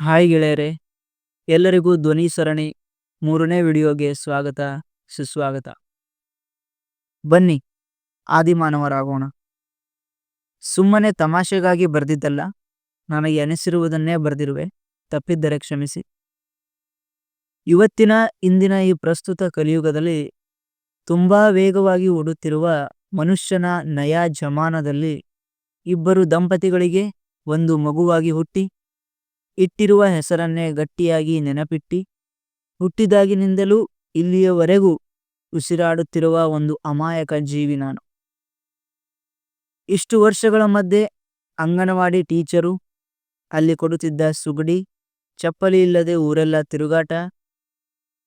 Hi ಗೆಳೆಯರೆ, ಎಲ್ಲರಿಗೂ ಧ್ವನಿ ಸರಣಿ ಮೂರನೇ ವಿಡಿಯೋಗೆ ಸ್ವಾಗತ, ಸುಸ್ವಾಗತ. ಬನ್ನಿ, ಆದಿಮಾನವರಾಗೋಣ. ಸುಮ್ಮನೆ ತಮಾಷೆಗಾಗಿ ಬರೆದಿದ್ದಲ್ಲ, ನನಗೆ ಅನಿಸಿರುವುದನ್ನೇ ಬರೆದಿರುವೆ, ತಪ್ಪಿದ್ದರೆ ಕ್ಷಮಿಸಿ. ಇವತ್ತಿನ, ಇಂದಿನ ಈ ಪ್ರಸ್ತುತ ಕಲಿಯುಗದಲ್ಲಿ ತುಂಬಾ ವೇಗವಾಗಿ ಓಡುತ್ತಿರುವ ಮನುಷ್ಯನ ನಯಾ ಜಮಾನದಲ್ಲಿ ಇಬ್ಬರು ದಂಪತಿಗಳಿಗೆ ಒಂದು ಮಗುವಾಗಿ ಹುಟ್ಟಿ ಇಟ್ಟಿರುವ ಹೆಸರನ್ನೇ ಗಟ್ಟಿಯಾಗಿ ನೆನಪಿಟ್ಟಿ. ಹುಟ್ಟಿದಾಗಿನಿಂದಲೂ ಇಲ್ಲಿಯವರೆಗೂ ಉಸಿರಾಡುತ್ತಿರುವ ಒಂದು ಅಮಾಯಕ ಜೀವಿ ನಾನು. ಇಷ್ಟು ವರ್ಷಗಳ ಮಧ್ಯೆ ಅಂಗನವಾಡಿ ಟೀಚರು, ಅಲ್ಲಿ ಕೊಡುತ್ತಿದ್ದ ಸುಗಡಿ, ಚಪ್ಪಲಿ ಇಲ್ಲದೆ ಊರೆಲ್ಲ ತಿರುಗಾಟ,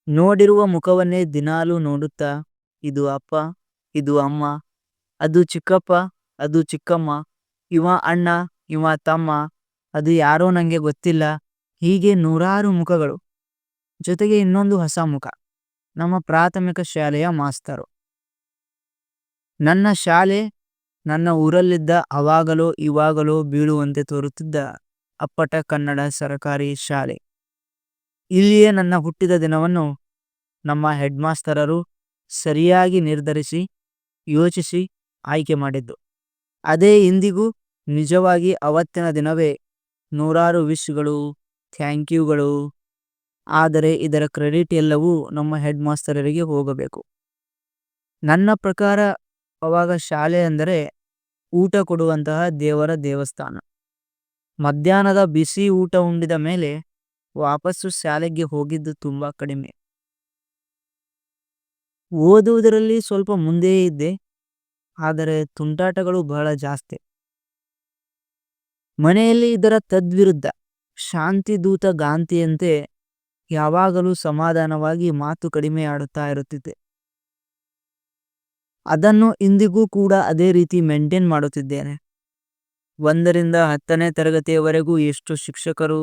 ನೋಡಿರುವ ಮುಖವನ್ನೇ ದಿನಾಲೂ ನೋಡುತ್ತಾ, ಇದು ಅಪ್ಪ, ಇದು ಅಮ್ಮ, ಅದು ಚಿಕ್ಕಪ್ಪ, ಅದು ಚಿಕ್ಕಮ್ಮ, ಇವ ಅಣ್ಣ, ಇವ ತಮ್ಮ ಅದು ಯಾರೋ ನನಗೆ ಗೊತ್ತಿಲ್ಲ. ಹೀಗೆ ನೂರಾರು ಮುಖಗಳು. ಜೊತೆಗೆ ಇನ್ನೊಂದು ಹೊಸ ಮುಖ. ನಮ್ಮ ಪ್ರಾಥಮಿಕ ಶಾಲೆಯ ಮಾಸ್ತರು. ನನ್ನ ಶಾಲೆ ನನ್ನ ಊರಲ್ಲಿದ್ದ ಅವಾಗಲೋ ಇವಾಗಲೋ ಬೀಳುವಂತೆ ತೋರುತ್ತಿದ್ದ ಅಪ್ಪಟ ಕನ್ನಡ ಸರಕಾರಿ ಶಾಲೆ. ಇಲ್ಲಿಯೇ ನನ್ನ ಹುಟ್ಟಿದ ದಿನವನ್ನು ನಮ್ಮ ಹೆಡ್ ಮಾಸ್ತರರು ಸರಿಯಾಗಿ ನಿರ್ಧರಿಸಿ, ಯೋಚಿಸಿ ಆಯ್ಕೆ ಮಾಡಿದ್ದು. ಅದೇ ಇಂದಿಗೂ ನಿಜವಾಗಿ ಅವತ್ತಿನ ದಿನವೇ ನೂರಾರು ವಿಶ್ಗಳು, ಥ್ಯಾಂಕ್ ಯುಗಳು. ಆದರೆ ಇದರ ಕ್ರೆಡಿಟ್ ಎಲ್ಲವೂ ನಮ್ಮ ಹೆಡ್ ಮಾಸ್ತರರಿಗೆ ಹೋಗಬೇಕು. ನನ್ನ ಪ್ರಕಾರ ಅವಾಗ ಶಾಲೆ ಅಂದರೆ ಊಟ ಕೊಡುವಂತಹ ದೇವರ ದೇವಸ್ಥಾನ. ಮಧ್ಯಾಹ್ನದ ಬಿಸಿ ಊಟ ಉಂಡಿದ ಮೇಲೆ ವಾಪಸ್ಸು ಶಾಲೆಗೆ ಹೋಗಿದ್ದು ತುಂಬಾ ಕಡಿಮೆ. ಓದುವುದರಲ್ಲಿ ಸ್ವಲ್ಪ ಮುಂದೆಯೇ ಇದ್ದೆ, ಆದರೆ ತುಂಟಾಟಗಳು ಬಹಳ ಜಾಸ್ತಿ. ಮನೆಯಲ್ಲಿ ಇದರ ತದ್ವಿರುದ್ಧ. ಶಾಂತಿ ದೂತ ಗಾಂತಿಯಂತೆ ಯಾವಾಗಲೂ ಸಮಾಧಾನವಾಗಿ ಮಾತು ಕಡಿಮೆ ಆಡುತ್ತಾ ಇರುತ್ತಿದ್ದೆ. ಅದನ್ನು ಇಂದಿಗೂ ಕೂಡ ಅದೇ ರೀತಿ ಮೇಂಟೈನ್ ಮಾಡುತ್ತಿದ್ದೇನೆ. ಒಂದರಿಂದ ಹತ್ತನೇ ತರಗತಿಯವರೆಗೂ ಎಷ್ಟು ಶಿಕ್ಷಕರು,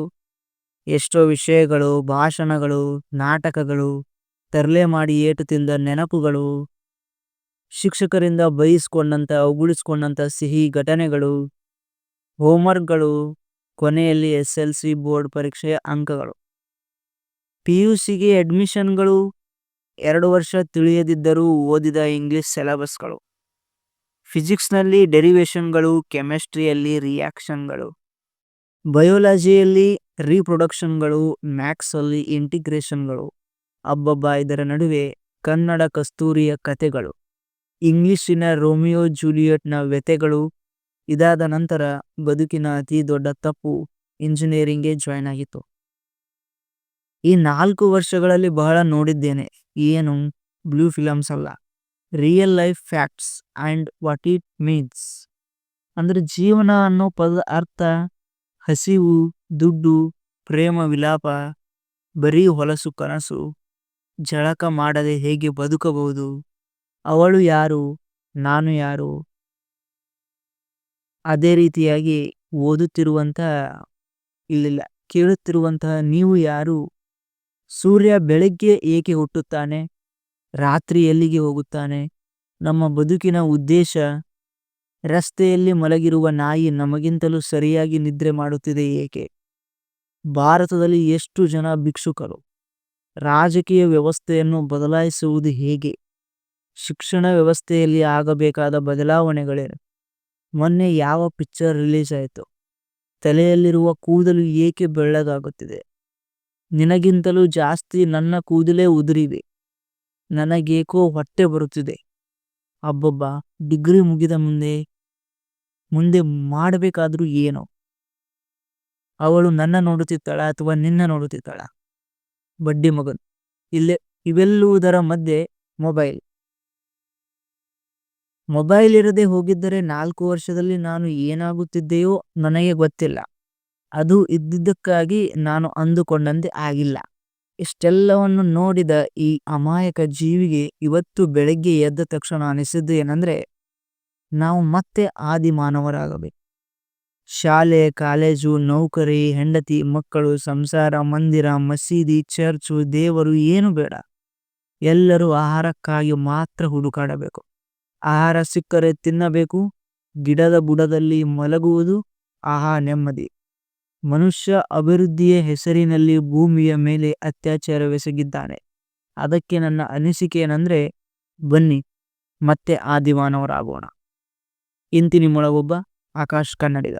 ಎಷ್ಟೋ ವಿಷಯಗಳು, ಭಾಷಣಗಳು, ನಾಟಕಗಳು, ತರಲೆ ಮಾಡಿ ಏಟು ತಿಂದ ನೆನಪುಗಳು, ಶಿಕ್ಷಕರಿಂದ ಬೈಸ್ಕೊಂಡಂಥ, ಉಗುಳಿಸ್ಕೊಂಡಂಥ ಸಿಹಿ ಘಟನೆಗಳು ಹೋಮ್ವರ್ಕ್ಗಳು ಕೊನೆಯಲ್ಲಿ ಎಸ್ ಎಲ್ ಸಿ ಬೋರ್ಡ್ ಪರೀಕ್ಷೆಯ ಅಂಕಗಳು. ಪಿ ಯು ಸಿಗೆ ಅಡ್ಮಿಷನ್ಗಳು ಎರಡು ವರ್ಷ ತಿಳಿಯದಿದ್ದರೂ ಓದಿದ ಇಂಗ್ಲಿಷ್ ಸಿಲೆಬಸ್ಗಳು. ಫಿಸಿಕ್ಸ್ನಲ್ಲಿ ಡೆರಿವೇಶನ್ಗಳು ಕೆಮಿಸ್ಟ್ರಿಯಲ್ಲಿ ರಿಯಾಕ್ಷನ್ಗಳು. ಬಯೋಲಜಿಯಲ್ಲಿ ರೀಪ್ರೊಡಕ್ಷನ್ಗಳು ಮ್ಯಾಕ್ಸಲ್ಲಿ ಇಂಟಿಗ್ರೇಷನ್ಗಳು. ಅಬ್ಬಬ್ಬ, ಇದರ ನಡುವೆ ಕನ್ನಡ ಕಸ್ತೂರಿಯ ಕತೆಗಳು ಇಂಗ್ಲಿಷಿನ ರೋಮಿಯೋ ಜೂಲಿಯಟ್ನ ವ್ಯತೆಗಳು ಇದಾದ ನಂತರ ಬದುಕಿನ ಅತಿ ದೊಡ್ಡ ತಪ್ಪು ಇಂಜಿನಿಯರಿಂಗ್ಗೆ ಜಾಯ್ನ್ ಆಗಿತ್ತು. ಈ ನಾಲ್ಕು ವರ್ಷಗಳಲ್ಲಿ ಬಹಳ ನೋಡಿದ್ದೇನೆ. ಏನು? ಬ್ಲೂ ಫಿಲಮ್ಸ್ ಅಲ್ಲ. Real life facts and what it means ಅಂದರೆ ಜೀವನ ಅನ್ನೋ ಪದದ ಅರ್ಥ ಹಸಿವು, ದುಡ್ಡು, ಪ್ರೇಮ, ವಿಲಾಪ, ಬರೀ ಹೊಲಸು, ಕನಸು, ಜಳಕ ಮಾಡದೆ ಹೇಗೆ ಬದುಕಬಹುದು? ಅವಳು ಯಾರು? ನಾನು ಯಾರು? ಅದೇ ರೀತಿಯಾಗಿ ಓದುತ್ತಿರುವಂಥ, ಇಲ್ಲಿಲ್ಲ, ಕೇಳುತ್ತಿರುವಂತಹ ನೀವು ಯಾರು? ಸೂರ್ಯ ಬೆಳಗ್ಗೆ ಏಕೆ ಹುಟ್ಟುತ್ತಾನೆ? ರಾತ್ರಿ ಎಲ್ಲಿಗೆ ಹೋಗುತ್ತಾನೆ? ನಮ್ಮ ಬದುಕಿನ ಉದ್ದೇಶ? ರಸ್ತೆಯಲ್ಲಿ ಮಲಗಿರುವ ನಾಯಿ ನಮಗಿಂತಲೂ ಸರಿಯಾಗಿ ನಿದ್ರೆ ಮಾಡುತ್ತಿದೆ ಏಕೆ? ಭಾರತದಲ್ಲಿ ಎಷ್ಟು ಜನ ಭಿಕ್ಷುಕರು? ರಾಜಕೀಯ ವ್ಯವಸ್ಥೆಯನ್ನು ಬದಲಾಯಿಸುವುದು ಹೇಗೆ? ಶಿಕ್ಷಣ ವ್ಯವಸ್ಥೆಯಲ್ಲಿ ಆಗಬೇಕಾದ ಬದಲಾವಣೆಗಳೇನು? ಮೊನ್ನೆ ಯಾವ ಪಿಕ್ಚರ್ ರಿಲೀಸ್ ಆಯಿತು, ತಲೆಯಲ್ಲಿರುವ ಕೂದಲು ಏಕೆ ಬೆಳ್ಳಗಾಗುತ್ತಿದೆ? ನಿನಗಿಂತಲೂ ಜಾಸ್ತಿ ನನ್ನ ಕೂದಲೇ ಉದುರಿವೆ. ನನಗೇಕೋ ಹೊಟ್ಟೆ ಬರುತ್ತಿದೆ. ಅಬ್ಬಬ್ಬ, ಡಿಗ್ರಿ ಮುಗಿದ ಮುಂದೆ ಮುಂದೆ ಮಾಡಬೇಕಾದ್ರೂ ಏನೋ. ಅವಳು ನನ್ನ ನೋಡುತ್ತಿದ್ದಾಳ ಅಥವಾ ನಿನ್ನ ನೋಡುತ್ತಿದ್ದಾಳ? ಬಡ್ಡಿ ಮಗನ್, ಇಲ್ಲೇ, ಇವೆಲ್ಲುವುದರ ಮಧ್ಯೆ, ಮೊಬೈಲ್. ಮೊಬೈಲ್ ಇರದೆ ಹೋಗಿದ್ದರೆ ನಾಲ್ಕು ವರ್ಷದಲ್ಲಿ ನಾನು ಏನಾಗುತ್ತಿದ್ದೆಯೋ ನನಗೆ ಗೊತ್ತಿಲ್ಲ. ಅದು ಇದ್ದಿದ್ದಕ್ಕಾಗಿ ನಾನು ಅಂದುಕೊಂಡಂತೆ ಆಗಿಲ್ಲ. ಇಷ್ಟೆಲ್ಲವನ್ನು ನೋಡಿದ ಈ ಅಮಾಯಕ ಜೀವಿಗೆ ಇವತ್ತು ಬೆಳಗ್ಗೆ ಎದ್ದ ತಕ್ಷಣ ಅನಿಸಿದ್ದು ಏನಂದ್ರೆ, ನಾವು ಮತ್ತೆ ಆದಿ ಮಾನವರಾಗಬೇಕು ಶಾಲೆ, ಕಾಲೇಜು, ನೌಕರಿ, ಹೆಂಡತಿ, ಮಕ್ಕಳು, ಸಂಸಾರ, ಮಂದಿರ, ಮಸೀದಿ, ಚರ್ಚು, ದೇವರು, ಏನು ಬೇಡ. ಎಲ್ಲರೂ ಆಹಾರಕ್ಕಾಗಿ ಮಾತ್ರ ಹುಡುಕಾಡಬೇಕು. ಆಹಾರ ಸಿಕ್ಕರೆ ತಿನ್ನಬೇಕು, ಗಿಡದ ಬುಡದಲ್ಲಿ ಮಲಗುವುದು ಆಹಾ ನೆಮ್ಮದಿ. ಮನುಷ್ಯ ಅಭಿವೃದ್ಧಿಯ ಹೆಸರಿನಲ್ಲಿ ಭೂಮಿಯ ಮೇಲೆ ಅತ್ಯಾಚಾರವೆಸಗಿದ್ದಾನೆ. ಅದಕ್ಕೆ ನನ್ನ ಅನಿಸಿಕೆ ಏನಂದ್ರೆ ಬನ್ನಿ, ಮತ್ತೆ ಆದಿಮಾನವರಾಗೋಣ ಇಂತಿ ಒಬ್ಬ ಆಕಾಶ್ ಕನ್ನಡಿಗ.